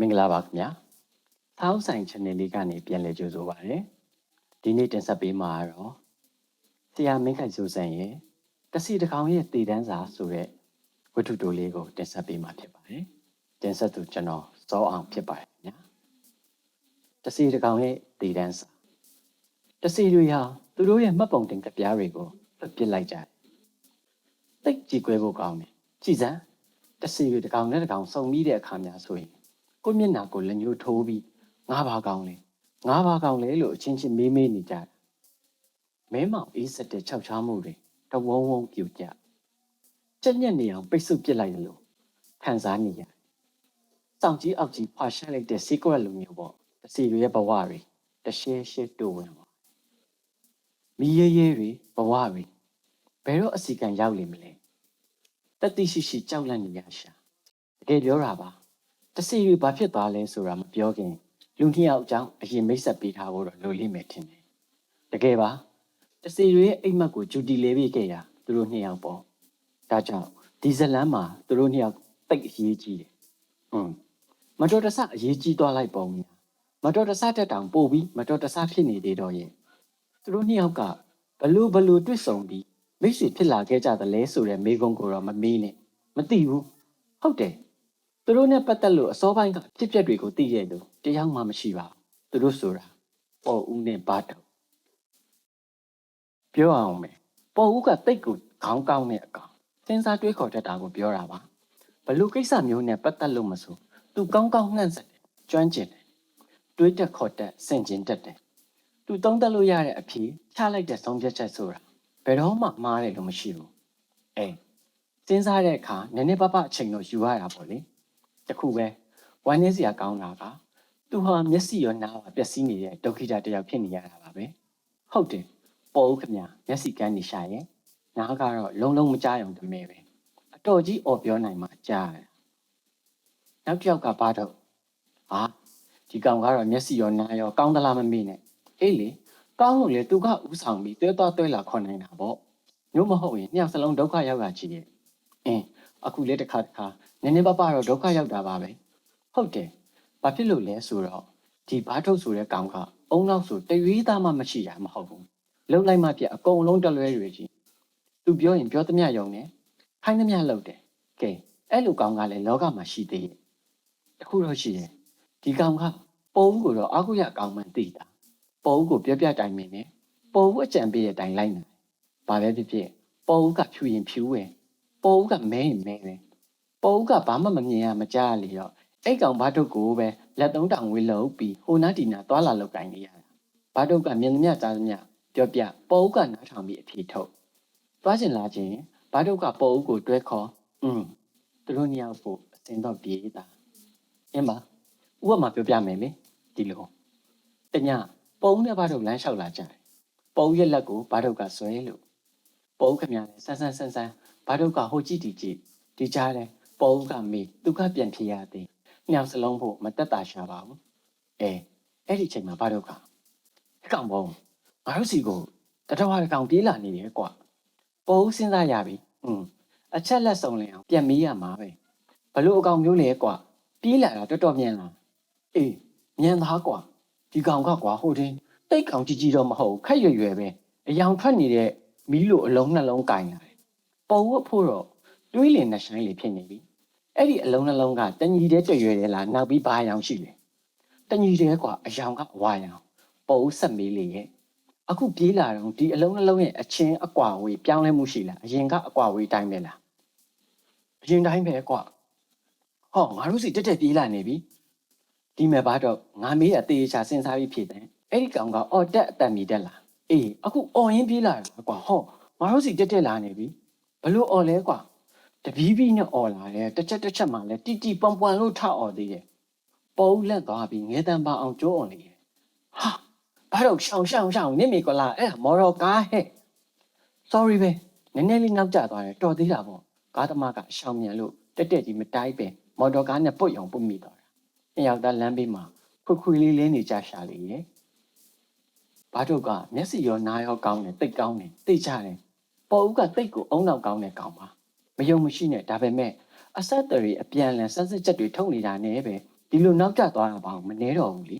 မင်္ဂလာပါခင်ဗျာထောင်းဆိုင် channel လေးကနေပြန်လည်ကြိုဆိုပါရစေဒီနေ့တင်ဆက်ပေးမှာကတော့ဆရာမင်းခိုင်စိုးစံရဲ့တစီတကောင်ရဲ့တည်တန်းစာဆိုတဲ့ဝတ္ထုတိုလေးကိုတင်ဆက်ပေးမှာဖြစ်ပါတယ်တင်ဆက်သူကျွန်တော်ဇောအောင်ဖြစ်ပါတယ်ခင်ဗျာတစီတကောင်ရဲ့တည်တန်းစာတစီတွေဟာသူတို့ရဲ့မှတ်ပုံတင်ကပြားတွေကိုလွတ်ပစ်လိုက်ကြတယ်တိတ်ကြည်ကွဲဖို့ကောင်းတယ်ကြည်စမ်းတစီတွေတကောင်နဲ့တကောင်စုံပြီးတဲ့အခါများဆိုရင် ကိုမျက်နှာကိုလက်ညှိုးထိုးပြီးငါးပါးကောင်းလဲငါးပါးကောင်းလဲလို့အချင်းချင်းမေးမေးနေကြတယ်မဲမောင်အေးစက်တဲ့ခြောက်ချားမှုတွေတဝုံဝုံပြူကြကြက်ညက်နေအောင်ပိတ်ဆုပ်ပစ်လိုက်ရလို့ခံစားနေရတယ်စောင့်ကြီးအောက်ကြီးဖွာရှက်လိုက်တဲ့ secret လိုမျိုးပေါ့တစီတွေရဲ့ဘဝတွေတရှဲရှဲတိုးဝင်သွားမီးရဲရဲတွေဘဝတွေဘယ်တော့အစီကံရောက်လိမ့်မလဲတတိရှိရှိကြောက်လန့်နေရရှာတကယ်ပြောတာပါ တစီရီဘာဖြစ်သွားလဲဆိုတာမပြောခင်လူနှစ်ယောက်အကြောင်းအရင်မိတ်ဆက်ပေးထားဖို့တော့လိုလိမ့်မယ်ထင်တယ်။တကယ်ပါတစီရီရဲ့အိမ်မက်ကိုဂျူတီလေးပေးခဲ့တာသူတို့နှစ်ယောက်ပေါ့။ဒါကြောင့်ဒီဇလန်မှာသူတို့နှစ်ယောက်တိတ်အရေးကြီးတယ်။ဟွန်းမတော်တဆအရေးကြီးသွားလိုက်ပုံများမတော်တဆတက်တောင်ပို့ပြီးမတော်တဆဖြစ်နေသေးတော့ရဲ့သူတို့နှစ်ယောက်ကဘလူဘလူတွေ့ဆုံပြီးမိတ်ဆွေဖြစ်လာခဲ့ကြသလဲဆိုတဲ့မေးခွန်းကိုတော့မမေးနဲ့မသိဘူးဟုတ်တယ် သူတို့နဲ့ပတ်သက်လို့အစောပိုင်းကဖြစ်ပျက်တွေကိုသိရလို့တရားမှမရှိပါဘူးသူတို့ဆိုတာပေါ်ဦးနဲ့ဘာတော့ပြောအောင်မယ်ပေါ်ဦးကတိတ်ကိုခေါင်းကောင်းတဲ့အကောင်စဉ်းစားတွေးခေါ်တတ်တာကိုပြောတာပါဘလို့ကိစ္စမျိုးနဲ့ပတ်သက်လို့မဆိုသူကောင်းကောင်းနှံ့ဆက်တယ်ကျွမ်းကျင်တယ်တွေးတက်ခေါ်တက်စင်ကျင်တက်တယ်သူသုံးသက်လို့ရတဲ့အဖြေချလိုက်တဲ့ဆုံးဖြတ်ချက်ဆိုတာဘယ်တော့မှမှားတယ်လို့မရှိဘူးအဲစဉ်းစားတဲ့အခါနည်းနည်းပါးပါးအချိန်တော့ယူရတာပေါ့လေ တခုပဲဝမ်းနည်းစရာကောင်းတာကသူဟာမျက်စိရောနားပါပျက်စီးနေတဲ့ဒုက္ခိတတစ်ယောက်ဖြစ်နေရတာပါပဲဟုတ်တယ်ပေါ်ဦးခမမျက်စိကန်းနေရှာရဲ့နားကတော့လုံးလုံးမကြားရုံတမဲပဲအတော်ကြီးអော်ပြောနိုင်မှကြားရနောက်တစ်ယောက်ကဘာတော့ဟာဒီကောင်ကတော့မျက်စိရောနားရောကောင်းသလားမမေ့နဲ့အေးလေကောင်းလို့လေသူကဥဆောင်ပြီးတွဲသွားတွဲလာခေါ်နိုင်တာပေါ့မျိုးမဟုတ်ရင်နှစ်ယောက်စလုံးဒုက္ခရောက်တာကြီးရဲ့အင်း အခုလေတစ်ခါတစ်ခါနည်းနည်းပါးပါတော့ဒုက္ခရောက်တာပါပဲဟုတ်တယ်ဘာဖြစ်လို့လဲဆိုတော့ဒီဘာထုတ်ဆိုတဲ့ကောင်ကအုံနောက်ဆိုတရွေးသားမှမရှိရမဟုတ်ဘူးလှုပ်လိုက်မှပြအကုန်လုံးတလွဲတွေကြီးသူပြောရင်ပြောသမျှယုံတယ်ခိုင်းသမျှလှုပ်တယ်ကဲအဲ့လိုကောင်ကလည်းလောကမှာရှိသေးရဲ့တခုတော့ရှိတယ်ဒီကောင်ကပေါ်ဦးကိုတော့အာဟုရကောင်မှန်သိတာပေါ်ဦးကိုပြပြတိုင်မင်းနဲ့ပေါ်ဦးအကြံပေးတဲ့အတိုင်းလိုက်နေဘာပဲဖြစ်ဖြစ်ပေါ်ဦးကဖြူရင်ဖြူဝင် ပေါ်ဦးကမဲရင်မဲပဲပေါ်ဦးကဘာမှမမြင်ရမကြားရလေတော့အဲ့ကောင်ဘာတုတ်ကိုပဲလက်သုံးတောင်ဝေးလုံးပြီးဟိုနာဒီနာသွားလာလောက်ကင်နေရတာဘာတုတ်ကမြင်သမျှကြားသမျှပြောပြပေါ်ဦးကနားထောင်ပြီးအဖြေထုတ်သွားချင်လာချင်းဘာတုတ်ကပေါ်ဦးကိုတွဲခေါ်อืมသူတို့ညောက်ဖို့အစင်တော့ပြေးတာအင်းပါဥပမာပြောပြမယ်လေဒီလိုတညပေါ်ဦးနဲ့ဘာတုတ်လမ်းလျှောက်လာကြတယ်ပေါ်ဦးရဲ့လက်ကိုဘာတုတ်ကဆွဲလို့ပေါ်ဦးခမရနဲ့ဆန်းဆန်းဆန်းဆန်း ဘာတုတ်ကဟိုကြည့်ဒီကြည့်ဒီကြားတယ်ပေါ်ဦးကမေးသူကပြန်ဖြေရသည်ညောင်စလုံးဖို့မတက်တာရှာပါဘူးအဲအဲ့ဒီချိန်မှာဘာတော့ကကောင်ဘုံငါတို့စီကိုတတဝါကောင်ပြေးလာနေတယ်ကွာပေါ်ဦးစဉ်းစားရပြီอืมအချက်လက်စုံလင်အောင်ပြန်မေးရမှာပဲဘလို့အကောင်မျိုးလဲကွာပြေးလာတာတော်တော်မြန်လာအေးမြန်သားကွာဒီကောင်ကကွာဟိုတင်းတိတ်ကောင်ကြီးကြီးတော့မဟုတ်ခက်ရွယ်ရွယ်ပဲအယောင်ထွက်နေတဲ့မီးလိုအလုံးနှလုံးကင်လာတယ် ပေါ်ဦးဖို့တော့တွေးလင်နဲ့ဆိုင်လေဖြစ်နေပြီအဲ့ဒီအလုံးနှလုံးကတညီတဲ့ကြွရွယ်တယ်လားနောက်ပြီးဘာရောင်ရှိလဲတညီတဲ့ကွာအယောင်ကအဝါရောင်ပုံဆက်မေးလေရဲ့အခုပြေးလာတော့ဒီအလုံးနှလုံးရဲ့အချင်းအကွာဝေးပြောင်းလဲမှုရှိလားအရင်ကအကွာဝေးတိုင်းပဲလားအရင်တိုင်းပဲကွာဟောငါတို့စီတက်တက်ပြေးလာနေပြီဒီမဲ့ဘာတော့ငါမေးအသေးချာစဉ်းစားပြီးဖြေတယ်အဲ့ဒီကောင်ကအော်တက်အတန်မီတက်လာအေးအခုအော်ရင်းပြေးလာတာကွာဟောငါတို့စီတက်တက်လာနေပြီ ဘလို့အော်လဲကွာ တပီးပီးနဲ့អော်လာတယ်တစ်ချက်တစ်ချက်မှလည်းတီတီပွန်ပွန်လို့ထអော်သေးတယ်ပုံလက်သွားပြီးငဲတန်ပါအောင်ကြိုးអော်နေတယ်ဟာဘာတော့ရှောင်းရှောင်းရှောင်းနေမီကလာအဲ့မော်တော်ကားဟဲ့ sorry ပဲနည်းနည်းလေးနောက်ကျသွားတယ်တော်သေးတာပေါ့ကားသမားကရှောင်းမြန်လို့တက်တက်ကြီးမတိုက်ပဲမော်တော်ကားနဲ့ပုတ်အောင်ပုတ်မိသွားတာနှစ်ယောက်သားလမ်းဘေးမှာခွခွလေးလေးနေကြရှာလေရဲ့ဘာတို့ကမျက်စိရောနားရောကောင်းတယ်တိတ်ကောင်းတယ်တိတ်ကြတယ် ပေါ်ဦးကတိတ်ကိုအုံနောက်ကောင်းတဲ့ကောင်ပါမယုံမရှိနဲ့ဒါပေမဲ့အဆက်အသွယ်တွေအပြန်အလှန်ဆက်စစ်ချက်တွေထုတ်နေတာနဲ့ပဲဒီလိုနောက်ကျသွားတာပေါ့မနှဲတော့ဘူးလေ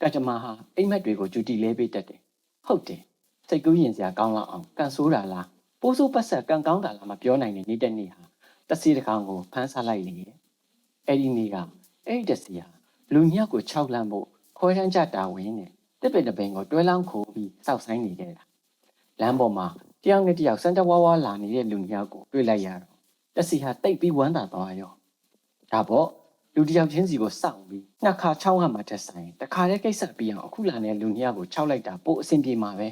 ကကြမဟာအိမ်မက်တွေကိုဂျူတီလဲပေးတတ်တယ်ဟုတ်တယ်စိတ်ကူးရင်စရာကောင်းလောက်အောင်ကန်ဆိုးတာလားပိုးဆိုးပတ်ဆက်ကန်ကောင်းတာလားမပြောနိုင်တဲ့နေ့တစ်နေ့ဟာတစီတစ်ကောင်ကိုဖမ်းဆလိုက်လေအဲ့ဒီနေ့ကအဲ့ဒီတစီဟာလူညောက်ကို၆လမ်းဖို့ခွဲတန်းကြတာဝင်နဲ့တစ်ပင်တစ်ပင်ကိုတွဲလောင်းခိုးပြီးစောက်ဆိုင်နေခဲ့တာ လမ်းပေါ်မှာတယောက်နဲ့တယောက်စံတဝါဝါလာနေတဲ့လူညောက်ကိုတွေ့လိုက်ရတော့တစီဟာတိတ်ပြီးဝမ်းသာသွားရောဒါပေါ့လူတစ်ယောက်ချင်းစီကိုစောင့်ပြီးနှစ်ခါချောင်းဟမှာတက်ဆိုင်တခါတည်းကိစ္စပြီးအောင်အခုလာတဲ့လူညောက်ကိုခြောက်လိုက်တာပို့အဆင်ပြေမှာပဲ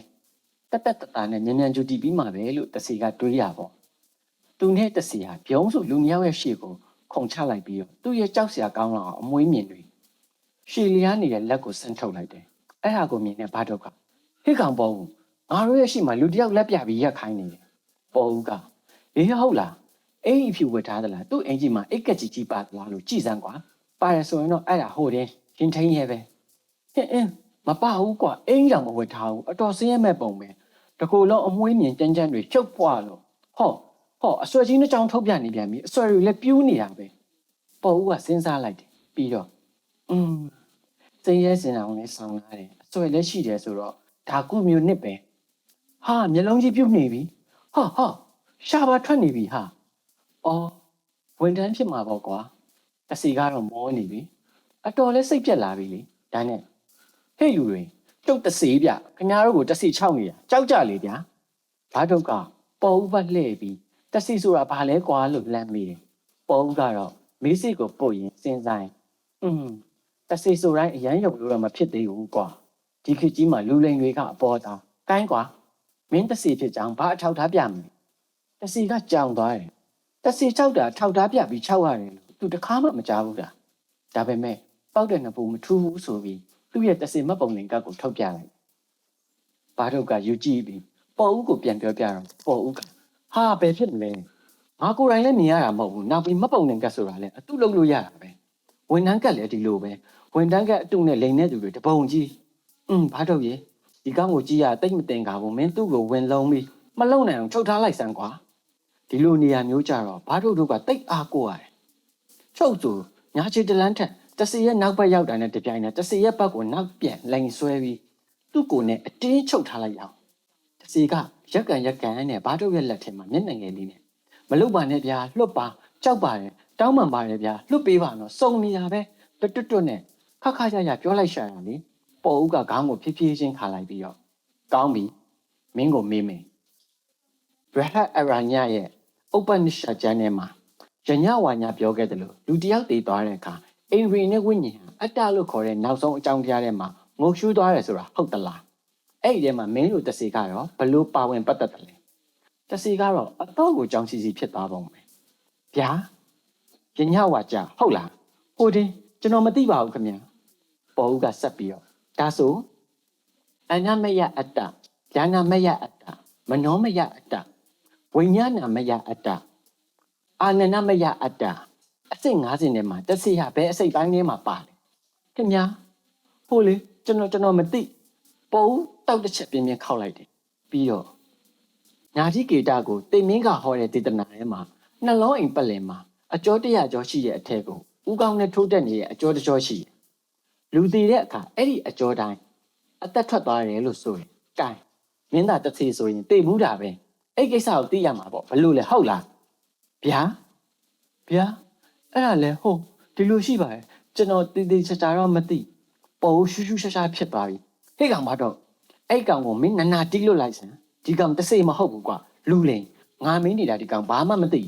တက်တက်တတာနဲ့ညံ့ညံ့ကြူတီပြီးမှာပဲလို့တစီကတွေးရပေါ့သူနဲ့တစီဟာပြုံးစုလူညောက်ရဲ့ရှေ့ကိုခုန်ချလိုက်ပြီးတော့သူ့ရဲ့ကြောက်စရာကောင်းလောက်အောင်အမွေးမြင်တွေရှေလျားနေတဲ့လက်ကိုဆန့်ထုတ်လိုက်တယ်အဲ့ဒါကိုမြင်တဲ့ဘာတော့ကဟိကောင်ပေါ်ဘူး ငါတို့ရဲ့ရှေ့မှာလူတစ်ယောက်လက်ပြပြီးရက်ခိုင်းနေတယ်ပေါ်ဦးကအေးဟုတ်လားအိမ်အဖြူဝတ်ထားသလားသူ့အင်ဂျီမှာအိတ်ကက်ကြီးကြီးပါသလားလို့ကြည်စမ်းကွာပါရဆိုရင်တော့အဲ့ဒါဟိုတယ်ရင်ထိန်ရဲ့ပဲဟင်းအင်းမပဘူးကွာအင်းကြောင်မဝတ်ထားဘူးအတော်စင်းရဲမဲ့ပုံပဲတကူလုံးအမွှေးမြင်ကြမ်းကြမ်းတွေချုပ်ပွားလို့ဟောဟောအဆွဲကြီးနှစ်ချောင်းထုတ်ပြနေပြန်ပြီအဆွဲတွေလည်းပြူးနေတာပဲပေါ်ဦးကစဉ်းစားလိုက်တယ်ပြီးတော့อืมစင်းရဲစင်အောင်လည်းဆောင်းလာတယ်အဆွဲလည်းရှိတယ်ဆိုတော့ဒါကုမျိုးနစ်ပဲ ဟာမျက်လုံးကြီးပြုတ်နေပြီဟာဟာရှာပါထွက်နေပြီဟာအော်ဝန်တန်းဖြစ်မှာပေါ့ကွာတစီကတော့မောနေပြီအတော်လဲစိတ်ပြက်လာပြီလေဒါနဲ့ဟဲ့လူတွေကျုပ်တစီဗျခင်ဗျားတို့ကိုတစီချောက်နေတာကြောက်ကြလေဗျာဘာတော့ကပေါ်ဥပတ်လှည့်ပြီးတစီဆိုတာဘာလဲကွာလို့လမ်းမိတယ်ပေါ်ဥကတော့မေးစိတ်ကိုပုတ်ရင်စဉ်းစားရင်อืมတစီဆိုတိုင်းအရန်ရုပ်လို့တော့မဖြစ်သေးဘူးကွာဒီခေတ်ကြီးမှာလူလိန်တွေကအပေါ်တောင်ကိုင်းကွာ မင်းတစီဖြစ်ကြောင်ဘာအထောက်ထားပြမလဲတစီကကြောင်သွားတယ်တစီချောက်တာထောက်ထားပြပြီးချောက်ရတယ်လို့သူတခါမှမကြားဘူးလားဒါပေမဲ့ပောက်တဲ့နှစ်ပူမထူးဘူးဆိုပြီးသူ့ရဲ့တစီမတ်ပုံလင်ကတ်ကိုထုတ်ပြလိုက်ဘာတို့ကယူကြည့်ပြီးပေါ်ဦးကိုပြန်ပြောပြတော့ပေါ်ဦးကဟာဘယ်ဖြစ်မလဲငါကိုယ်တိုင်လည်းမြင်ရတာမဟုတ်ဘူးနောက်ပြီးမတ်ပုံလင်ကတ်ဆိုတာလည်းအတုလုပ်လို့ရတာပဲဝန်ထမ်းကတ်လည်းဒီလိုပဲဝန်ထမ်းကတ်အတုနဲ့လိန်တဲ့သူတွေတပုံကြီးอืมဘာတို့ရေ ဒီကောင်းကိုကြည့်ရတိတ်မတင်ကားဘူးမင်းသူ့ကိုဝင်လုံးပြီးမလုံနိုင်အောင်ထုတ်ထားလိုက်စမ်းကွာဒီလိုနေရာမျိုးကြတော့ဘာတို့တို့ကတိတ်အားကိုရတယ်ချုပ်သူညာချီတလန်းထက်တစီရဲ့နောက်ဘက်ရောက်တာနဲ့တပြိုင်နက်တစီရဲ့ဘက်ကိုနောက်ပြန်လိန်ဆွဲပြီးသူ့ကိုယ်နဲ့အတင်းချုပ်ထားလိုက်အောင်တစီကရက်ကန်ရက်ကန်နဲ့ဘာတို့ရဲ့လက်ထဲမှာမျက်နှာငယ်လေးနဲ့မလုတ်ပါနဲ့ဗျာလွတ်ပါကြောက်ပါတယ်တောင်းပန်ပါတယ်ဗျာလွတ်ပေးပါနော်စုံနေတာပဲတွတ်တွတ်တွတ်နဲ့ခါခါရရပြောလိုက်ရှာရလေ ပေါ်ဦးကခေါင်းကိုဖြည်းဖြည်းချင်းခါလိုက်ပြီးတော့ကောင်းပြီမင်းကိုမေးမယ်ဘရဟတ်အရာညာရဲ့ဥပ္ပနိရှကျမ်းထဲမှာယညဝါညာပြောခဲ့တယ်လို့လူတစ်ယောက်တည်သွားတဲ့အခါအိမ်ရီနဲ့ဝိညာဉ်ဟာအတ္တလို့ခေါ်တဲ့နောက်ဆုံးအကြောင်းတရားထဲမှာငုံရှူးသွားတယ်ဆိုတာဟုတ်သလားအဲ့ဒီထဲမှာမင်းတို့တစီကတော့ဘလို့ပါဝင်ပတ်သက်တယ်လဲတစီကတော့အတော့ကိုကြောင်းစီစီဖြစ်သွားပုံပဲဗျာယညဝါကြဟုတ်လားဟိုတင်ကျွန်တော်မသိပါဘူးခင်ဗျာပေါ်ဦးကဆက်ပြီးတော့ ဒါဆိုအနမယအတ္တဉာဏမယအတ္တမနောမယအတ္တဝိညာဏမယအတ္တအာနနမယအတ္တအစိတ်50ထဲမှာတစ်စိဟာဘယ်အစိတ်ပိုင်းထဲမှာပါတယ်ခင်ဗျာဟိုလေကျွန်တော်ကျွန်တော်မသိပုံတောက်တစ်ချက်ပြင်းပြင်းခောက်လိုက်တယ်ပြီးတော့ညာတိကေတာကိုတိမ်မင်းကဟောတဲ့ဒေသနာထဲမှာနှလုံးအိမ်ပတ်လည်မှာအကျော်တရကျော်ရှိတဲ့အထက်ကိုဥကောင်းနဲ့ထိုးတက်နေတဲ့အကျော်တကျော်ရှိတယ် လူတည်တဲ့အခါအဲ့ဒီအကျော်တိုင်းအသက်ထွက်သွားတယ်လို့ဆိုရင်ကဲမင်းသားတစ်စီဆိုရင်တိတ်ဘူးတာပဲအဲ့ကိစ္စကိုသိရမှာပေါ့ဘလို့လဲဟုတ်လားဗျာဗျာအဲ့ဒါလဲဟုတ်ဒီလိုရှိပါတယ်ကျွန်တော်တည်တည်ချာချာတော့မသိပေါ်ရှူးရှူးရှားရှားဖြစ်သွားပြီဟဲ့ကောင်မတော့အဲ့ကောင်ကိုမင်းနာနာတီးလို့လိုက်စမ်းဒီကောင်တစ်စိမဟုတ်ဘူးကွာလူလိန်ငါမင်းနေတာဒီကောင်ဘာမှမသိ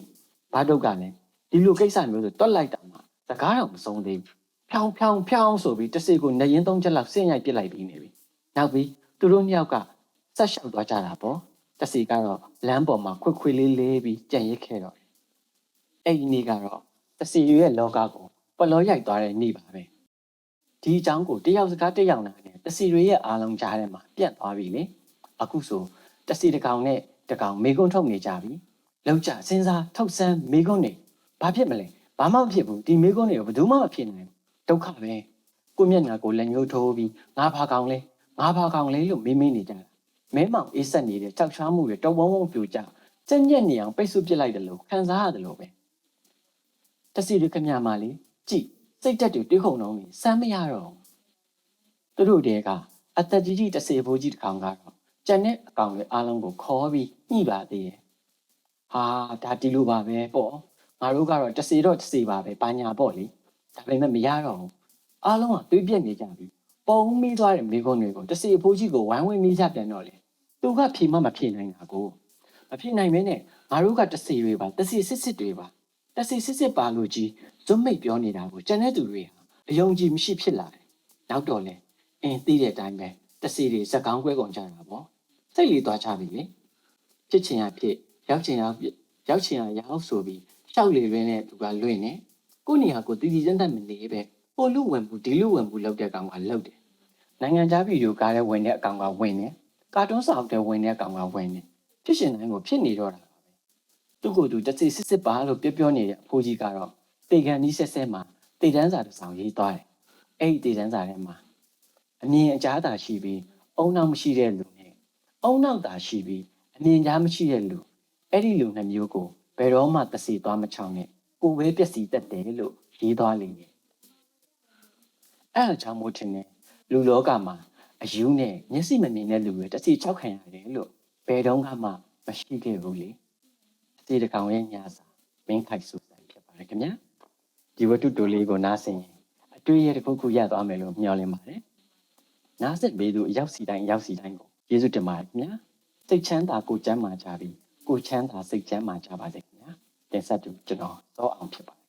ဘာတော့ကလည်းဒီလိုကိစ္စမျိုးဆိုတွက်လိုက်တာမှစကားတော့မဆုံးသေးဘူး ဖြောင်းဖြောင်းဖြောင်းဆိုပြီးတစ်စိကိုနေရင်သုံးချက်လောက်ဆင့်ရိုက်ပစ်လိုက်ပြီးနေပြီနောက်ပြီးသူတို့နှစ်ယောက်ကဆက်လျှောက်သွားကြတာပေါ့တစ်စိကတော့လမ်းပေါ်မှာခွေခွေလေးလေးပြီးကြံရစ်ခဲ့တော့အဲ့ဒီနေ့ကတော့တစ်စီရဲ့လောကကိုပလောရိုက်သွားတဲ့နေ့ပါပဲဒီအကြောင်းကိုတယောက်စကားတယောက်နာနဲ့တစ်စီတွေရဲ့အားလုံးကြားထဲမှာပြန့်သွားပြီလေအခုဆိုတစ်စီတစ်ကောင်နဲ့တစ်ကောင်မေကွန်းထုတ်နေကြပြီလောက်ကြစဉ်းစားထုတ်ဆန်းမေကွန်းနေဘာဖြစ်မလဲဘာမှမဖြစ်ဘူးဒီမေကွန်းတွေကိုဘယ်သူမှမဖြစ်နိုင်ဘူး ဒုက္ခပဲကိုမျက်နှာကိုလက်ညှိုးထိုးပြီးငါဘာကောင်လဲငါဘာကောင်လဲလို့မေးမေးနေကြတာမဲမောင်အေးဆက်နေတဲ့ကြောက်ချားမှုတွေတဝုံဝုံပြူကြစက်ညက်နေအောင်ပိတ်ဆို့ပစ်လိုက်တယ်လို့ခံစားရတယ်လို့ပဲတစီရခမညာမလေးကြည်စိတ်တက်တွေတွေးခုံတော့နေစမ်းမရတော့ဘူးသူတို့တွေကအသက်ကြီးကြီးတစ်စေဖိုးကြီးတစ်ကောင်ကတော့ကြံတဲ့အကောင်တွေအားလုံးကိုခေါ်ပြီးညှိပါသေးတယ်ဟာဒါဒီလိုပါပဲပေါ့ငါတို့ကတော့တစ်စေတော့တစ်စေပါပဲပါညာပေါ့လေ ဒါပေမဲ့မရတော့ဘူးအားလုံးကတွေးပြက်နေကြပြီပုံမိသွားတဲ့မိကုန်းတွေကိုတစ်စေဖိုးကြီးကိုဝိုင်းဝန်းမိကြပြန်တော့လေသူကဖြေမှမဖြေနိုင်တာကိုမဖြေနိုင်မင်းနဲ့ငါတို့ကတစ်စေတွေပါတစ်စေစစ်စစ်တွေပါတစီစစ်စစ်ပါလို့ကြီးဇွတ်မိတ်ပြောနေတာကိုကျန်တဲ့သူတွေဟာအယုံကြည်မရှိဖြစ်လာတယ်။နောက်တော့လေအင်းသိတဲ့အတိုင်းပဲတစီတွေစကောင်းကွဲကုန်ကြတာပေါ့။စိတ်လီသွားချပြီလေ။ဖြစ်ချင်ရဖြစ်ရောက်ချင်ရဖြစ်ရောက်ချင်ရရောက်ဆိုပြီးရှောက်လေရင်းနဲ့သူကလွင့်နေ ကိုယ့်နေရာကိုတည်တည်တတ်တတ်မနေပဲပိုလူဝင်ဘူးဒီလူဝင်ဘူးလောက်တဲ့ကောင်ကလောက်တယ်။နိုင်ငံခြားပြည်သူကားတဲ့ဝင်တဲ့အကောင်ကဝင်နေကာတွန်းစာအုပ်တဲ့ဝင်တဲ့အကောင်ကဝင်နေဖြစ်ရှင်တိုင်းကိုဖြစ်နေတော့တာသူ့ကိုယ်သူတစ်စီစစ်စစ်ပါလို့ပြောပြောနေတဲ့အဖိုးကြီးကတော့တေကန်နီးဆက်ဆက်မှာတေတန်းစာတစ်စောင်ရေးသွားတယ်။အဲ့ဒီတေတန်းစာထဲမှာအမြင်အကြားသာရှိပြီးအုံနောက်မရှိတဲ့လူနဲ့အုံနောက်သာရှိပြီးအမြင်ကြားမရှိတဲ့လူအဲ့ဒီလူနှစ်မျိုးကိုဘယ်တော့မှတစီသွားမချောင်းနဲ့ ကိုယ်ပဲပျက်စီးတတ်တယ်လို့ရေးသွားလိမ့်မယ်။အဲ့အကြောင်းမို့ထင်တယ်လူလောကမှာအယူနဲ့မျက်စိမမြင်တဲ့လူတွေတစီချောက်ခံရတယ်လို့ဘယ်တော့မှမရှိခဲ့ဘူးလေ။ဒီတကောင်ရဲ့ညစာမင်းခိုက်စုဆိုင်ဖြစ်ပါတယ်ခင်ဗျာဒီဝတ္ထုတိုလေးကိုနားဆင်ရင်အတွေ့ရတစ်ခုခုရသွားမယ်လို့မျှော်လင့်ပါတယ်နားဆက်ပေးသူအရောက်စီတိုင်းအရောက်စီတိုင်းကိုယေရှုတင်ပါတယ်ခင်ဗျာစိတ်ချမ်းသာကိုယ်ချမ်းသာကြပြီးကိုယ်ချမ်းသာစိတ်ချမ်းသာကြပါစေခင်ဗျာ တင်ဆက်သူ ကျွန်တော်သောအောင်ဖြစ်ပါတယ်